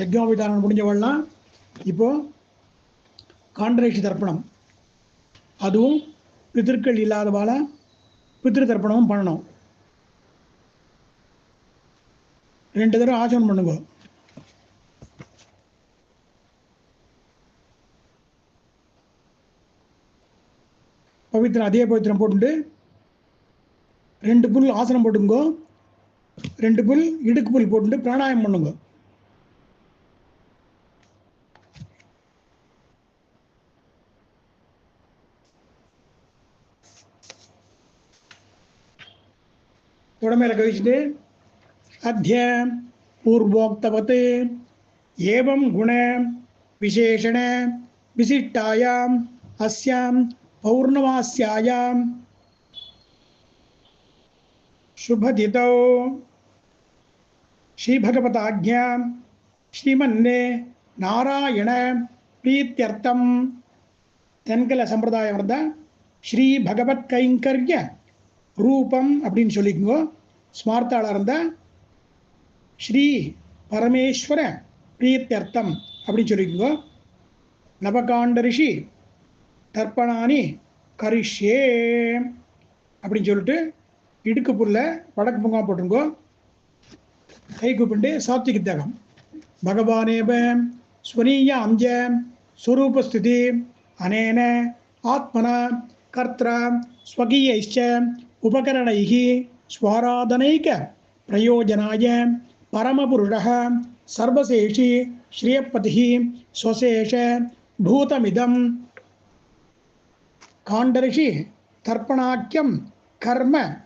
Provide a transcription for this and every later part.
யக்ஞோபிதானம் முடிஞ்சவள்லாம் இப்போ காண்டரேஷி தர்ப்பணம் அதுவும் பித்திருக்கள் இல்லாதவால பித்திரு தர்ப்பணமும் பண்ணணும். ரெண்டு தடவை ஆச்சமனம் பண்ணுங்க. பவித்திரம் அதே பவித்திரம் போட்டுட்டு ரெண்டு புல் ஆசனம் போட்டுங்கோ. ரெண்டு புல் இடுக்கு புல் போட்டுட்டு பிராணாயம் பண்ணுங்க. உடம்பேல கழிச்சுட்டு அத்திய பூர்வோக்தவத் ஏவம் குண விசேஷண விசிஷ்டாயாம் அஸ்யாம் பௌர்ணமாஸ்யாயாம் शुभदितौ श्रीभगवताज्ञा श्रीमन्ने நாராயண பிரீத்தியர்த்தம் தென்கல சம்பிரதாயம் இருந்தா ஸ்ரீ பகவத் கைங்கர்ய ரூபம் அப்படின்னு சொல்லிக்கோ ஸ்மார்த்தாளாக இருந்தால் ஸ்ரீ பரமேஸ்வர பிரீத்தியர்த்தம் அப்படின்னு சொல்லிக்கோ நவகாண்ட ரிஷி தர்ப்பணானி கரிஷே அப்படின்னு சொல்லிட்டு இடுக்கு புல்ல வடக்கு பொங்கா போட்டுங்கோ கை கூப்பிட்டு சாத்விக தேகம் பகவானேவ ஸ்வனீய அஞ்ச ஸ்வரூபஸ்திதி அனேன ஆத்மனா கர்த்தா ஸ்வகீய இஷ்ட ஸ்வாராதனைக பிரயோஜனாய பரமபுருஷः சர்வசேஷி ஸ்ரீயப்பதிः ஸ்வசேஷ பூதமிதம். காண்டரிஷி தர்ப்பணாக்கியம் கர்ம.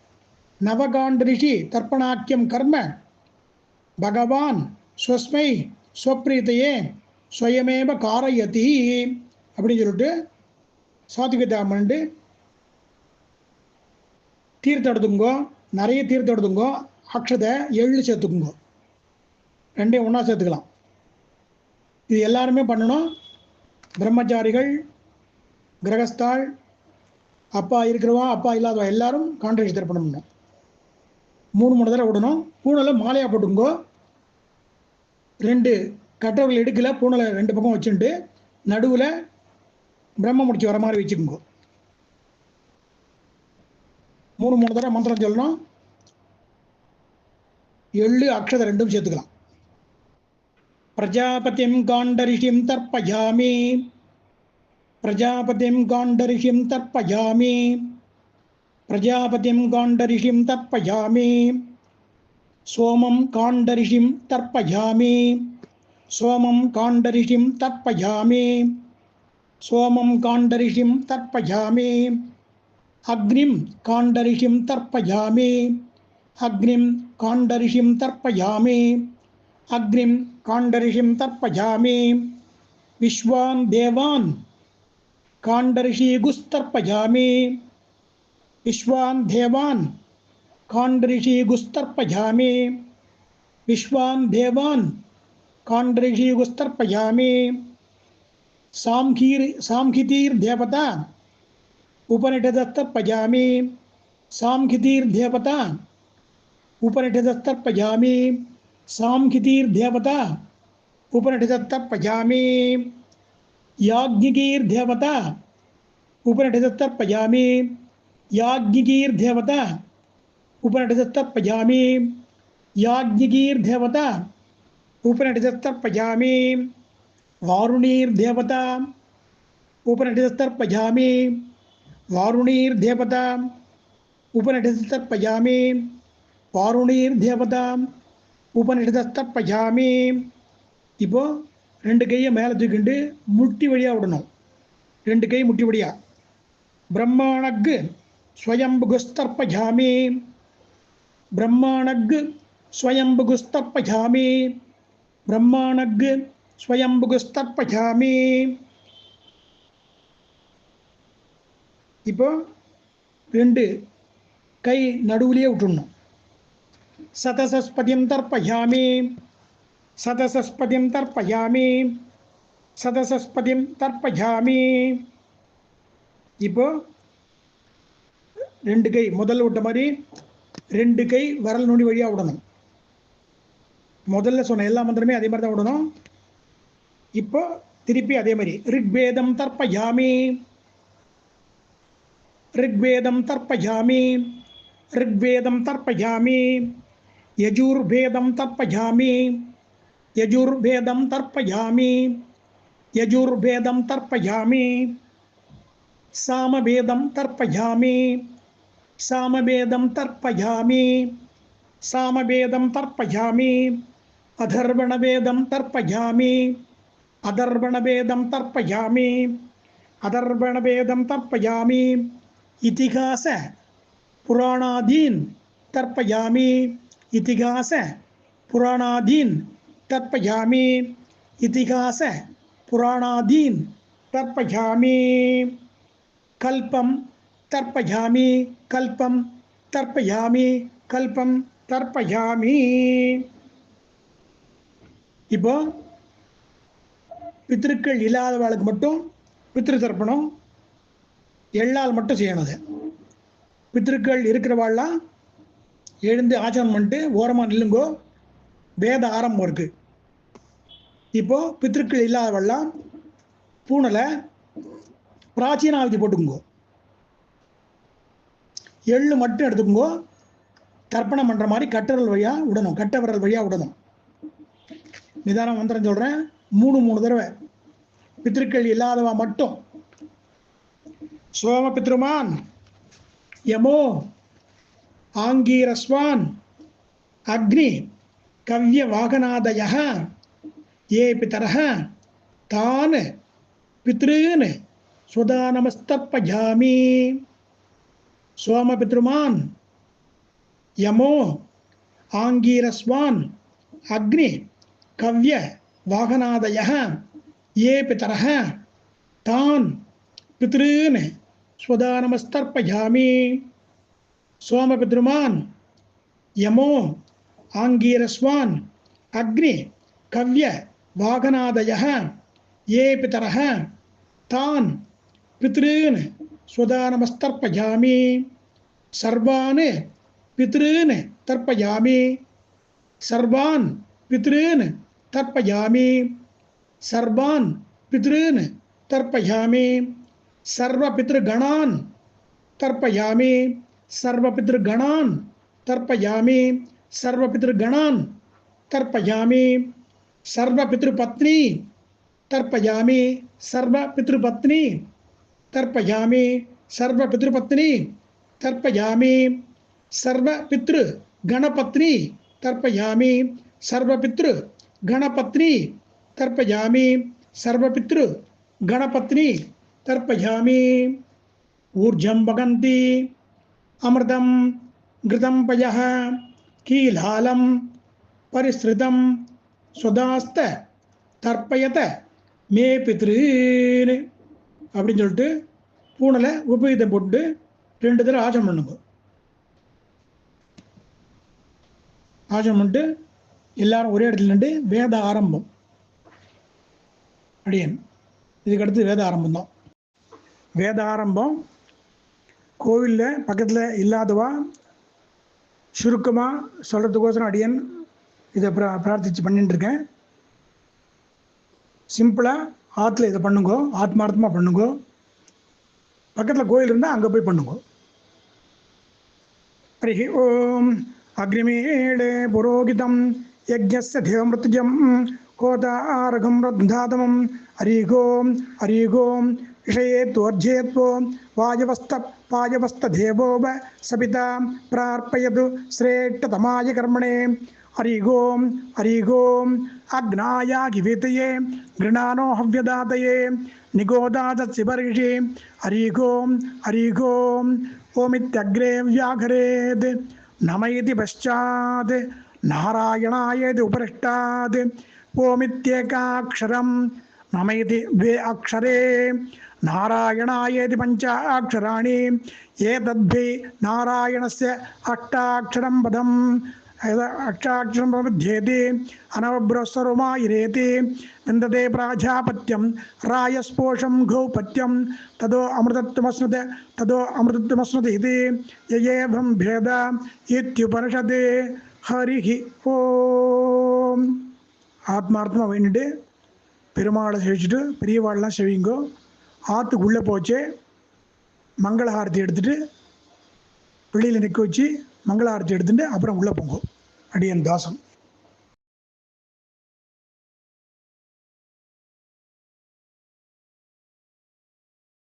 நவகாண்டரிஷி தர்ப்பணாக்கியம் கர்ம. பகவான் ஸ்வஸ்மை ஸ்வப்ரீத்தையே ஸ்வயமேவ காரயதி. அப்படின்னு சொல்லிட்டு சாத்விக தியாகம் பண்ணிட்டு தீர்த்தம் எடுத்துங்கோ நிறைய தீர்த்தம் எடுத்துங்கோ அக்ஷதை எள்ளு சேர்த்துக்குங்கோ. ரெண்டையும் ஒன்றா சேர்த்துக்கலாம். இது எல்லாருமே பண்ணணும். பிரம்மச்சாரிகள் கிரகஸ்தாள் அப்பா இருக்கிறவா அப்பா இல்லாதவா எல்லாரும் கான்ட்ராக்ட் தர்ப்பணம் பண்ணணும் மூணு மூணு தடவை விடணும். பூனலை மாலையாக போட்டுங்கோ ரெண்டு கட்டவர்கள் எடுக்கல பூனலை ரெண்டு பக்கம் வச்சுட்டு நடுவில் பிரம்ம முடிச்சு வர மாதிரி வச்சுக்கோங்க. மூணு மூணு தடவை மந்திரம் சொல்லணும். எள்ளு அக்ஷதை ரெண்டும் சேர்த்துக்கலாம். பிரஜாபதிம் காண்டரிஷிம் தர்ப்பயாமி. பிரஜாபதிம் காண்டரிஷிம் தர்ப்பயாமி. பிரஜாபதிம் காண்டரிஷிம் தர்ப்பயாமி. சோமம் காண்டரிஷிம் தர்ப்பயாமி. சோமம் காண்டரிஷிம் தர்ப்பயாமி. சோமம் காண்டரிஷிம் தர்ப்பயாமி. अग्निम कांडरिषिम तर्पयामे। अग्निम कांडरिषिम तर्पयामे। अग्निम कांडरिषिम तर्पयामे। विश्वान् देवान् कांडऋषिगुस्तर्पयामे विश्वान् देवान् कांडऋषिगुस्तर्पयामे विश्वान् देवान् कांडऋषिगुस्तर्पयामे सामखीर सामखितीर्देवता उपनिषदस्तर्पयामि याज्ञिकीर्ध्यपता उपनिषदस्तर्पयामि साङ्ख्यतीर्थ्यपता याज्ञिकीर्ध्यपता याज्ञिकीर्ध्यवता उपनिषदस्तर्पयामि याज्ञिकीर्ध्यपता उपनिषदस्तर्पयामि याज्ञिकीर्ध्यवता वारुणीर्ध्यपता वारुणीर्ध्यवता उपनिषदस्तर्पयामि வாருணீர்தேவதாம் உபநிடதப்பயாமி வாருணீர்தேவதாம் உபநிடதப்பயாமி இப்போது ரெண்டு கையை மேலே தூக்கிண்டு முட்டி வழியாக விடணும். ரெண்டு கை முட்டி வழியாக பிரம்மாணக்கு ஸ்வயம்புகுஸ்தர்பயாமி பிரம்மாணக்கு ஸ்வயம்புகுஸ்தர்பயாமி பிரம்மாணக்கு ஸ்வயம்புகுஸ்தர்பயாமி இப்போ ரெண்டு கை நடுவுலையே விட்டுடணும் சதசஸ்பதிம் தர்ப்பயாமி. சதசஸ்பதிம் தர்ப்பயாமி. சதசஸ்பதிம் தர்ப்பயாமி. இப்போ ரெண்டு கை முதல்ல விட்ட மாதிரி ரெண்டு கை விரல் நுனி வழியாக விடணும். முதல்ல சொன்ன எல்லா மந்திரமே அதே மாதிரி தான் விடணும். இப்போ திருப்பி அதே மாதிரி ரிக்வேதம் தர்ப்பயாமி. ऋग्वेदं तर्पयामि ऋग्वेदं तर्पयामि यजुर्वेदं तर्पयामि यजुर्वेदं तर्पयामि यजुर्वेदं तर्पयामि सामवेदं तर्पयामि सामवेदं तर्पयामि सामवेदं तर्पयामि अधर्वणवेदं तर्पयामि अधर्वणवेदं तर्पयामि अधर्वणवेदं तर्पयामि இத்திகாச புராணாதீன் தர்ப்பயாமி இத்திகாச புராணாதீன் தர்ப்பயாமி இத்திகாச புராணாதீன் தர்ப்பயாமி கல்பம் தர்ப்பயாமி கல்பம் தர்ப்பயாமி கல்பம் தர்ப்பயாமி இப்போ பித்திருக்கள் இல்லாதவர்களுக்கு மட்டும் பித்திரு தர்ப்பணம் எள்ளால் மட்டும் செய்யணும் அது. பித்திருக்கள் இருக்கிறவாள்லாம் எழுந்து ஆச்சரணம் பண்ணிட்டு ஓரமாக நில்லுங்கோ வேத ஆரம்பம் இருக்கு. இப்போ பித்திருக்கள் இல்லாதவள்லாம் பூனலை பிராச்சீனாவதி போட்டுக்குங்கோ. எள்ளு மட்டும் எடுத்துக்கோங்கோ தர்ப்பணம் பண்ணுற மாதிரி கட்டவிரல் வழியாக விடணும் கட்ட விரல் வழியாக விடணும். நிதானம் மந்திரம் சொல்கிறேன் மூணு மூணு தடவை. பித்திருக்கள் இல்லாதவா மட்டும் சோம பித்ருமான் யமோ ஆங்கீரஸ்வான் அக்னி கவ்ய வாகனாதய ஏ பிதர தான் பித்ருன் ஸ்வதானமஸ்தர்பயாமி சோமபித்ருமான் யமோ ஆங்கீரஸ்வான் அக்னி கவ்ய வாகனாதய ஏ பிதர தான் பித்ருன் ஸ்வதானமஸ்தர்பயாமி சர்வான் பித்ருன் தர்ப்பயாமி. சர்வான் பித்ருன் தர்ப்பயாமி. சர்வான் பித்ருன் தர்ப்பயாமி. पितॄन् स्वदानमस्तर्पयामि सर्वान् पितॄन् तर्पयामि सर्वान् पितॄन् तर्पयामि सर्वान् पितॄन् तर्पयामि सर्वपितृगणान् तर्पयामि सर्वपितृगणान् तर्पयामि सर्वपितृगणान् तर्पयामि सर्वपितृपत्नी तर्पयामि सर्वपितृपत्नी तर्पयामि सर्वपितृपत्नी तर्पयामि सर्वपितृगणपत्नी तर्पयामि सर्वपितृगणपत्नी तर्पयामि सर्वपितृ गणपत्नी தர்ப்பயாமி ஊர்ஜம் பகந்தி அமிர்தம் கிருதம் பய கீலாலம் பரிஸ்ருதம் சுதாஸ்த தர்ப்பயத மே பித்ருன்னு அப்படின்னு சொல்லிட்டு பூனலை உபயோகத்தை போட்டு ரெண்டு தடவை ஆச்சம் பண்ணுங்க ஆச்சம் பண்ணிட்டு எல்லாரும் ஒரே இடத்துல நின்று வேத ஆரம்பம். அடியன் இதுக்கடுத்து வேத ஆரம்பம் தான் வேதாரம்பம் கோவிலில் பக்கத்தில் இல்லாதவா சுருக்கமாக சொல்கிறதுக்கோசரம் அடியன் இதை ப்ரா பிரார்த்திச்சு பண்ணிட்டுருக்கேன் சிம்பிளாக ஆற்றுல இதை பண்ணுங்கோ ஆத்மார்த்தமாக பண்ணுங்கோ. பக்கத்தில் கோயில் இருந்தால் அங்கே போய் பண்ணுங்கோ. ஹரி ஓம் அக்னிமேடே புரோகிதம் யஜ்ஞஸ்ய தேவமிருத்யம் கோதாரகம் ரத்தாதமம் ஹரிகோம் ஹரிகோம் विषयेत्वोर्जेत्वो वायवस्थ वायवस्थदेवो व सपिता प्रार्पयतु श्रेष्ठतमाय कर्मणे हरिघों हरिघों अग्नायागिवेतये गृणानो हव्यदातये निगोदातशिबर्षि हरिघों हरिघों ओमित्यग्रे व्याघरेत् नम इति पश्चात् नारायणायेति उपरिष्टात् ओमित्येकाक्षरं नम इति द्वे अक्षरे നാരായണായേതി പഞ്ചാക്ഷരാണി. ഏതദ്ധി നാരായണസ്യ അഷ്ടാക്ഷരം പദം. അക്ഷാക്ഷരം പ്രബുദ്ധ്യേതി അനവബ്രസ്വരുമായിരേതി വിന്ദതേ പ്രാജാപത്യം. റായസ്പോഷം ഗൗപത്യം തതോ അമൃതത്വമസ്നുത തതോ അമൃതത്വമസ്നുത യേഭം ഭേദ ഇത്യുപനിഷത് ഹരി ഓ. ആത്മാർത്ഥമ വേണ്ടിയിട്ട് പെരുമാളെ ശേഷിച്ചിട്ട് பெரியவாள்லாம் செவிங்கோ ஆற்றுக்கு உள்ளே போச்சு. மங்களஹாரத்தி எடுத்துகிட்டு வெளியில் நிற்க வச்சு மங்களஹாரத்தி எடுத்துட்டு அப்புறம் உள்ளே போங்க. அடியன் தாசம்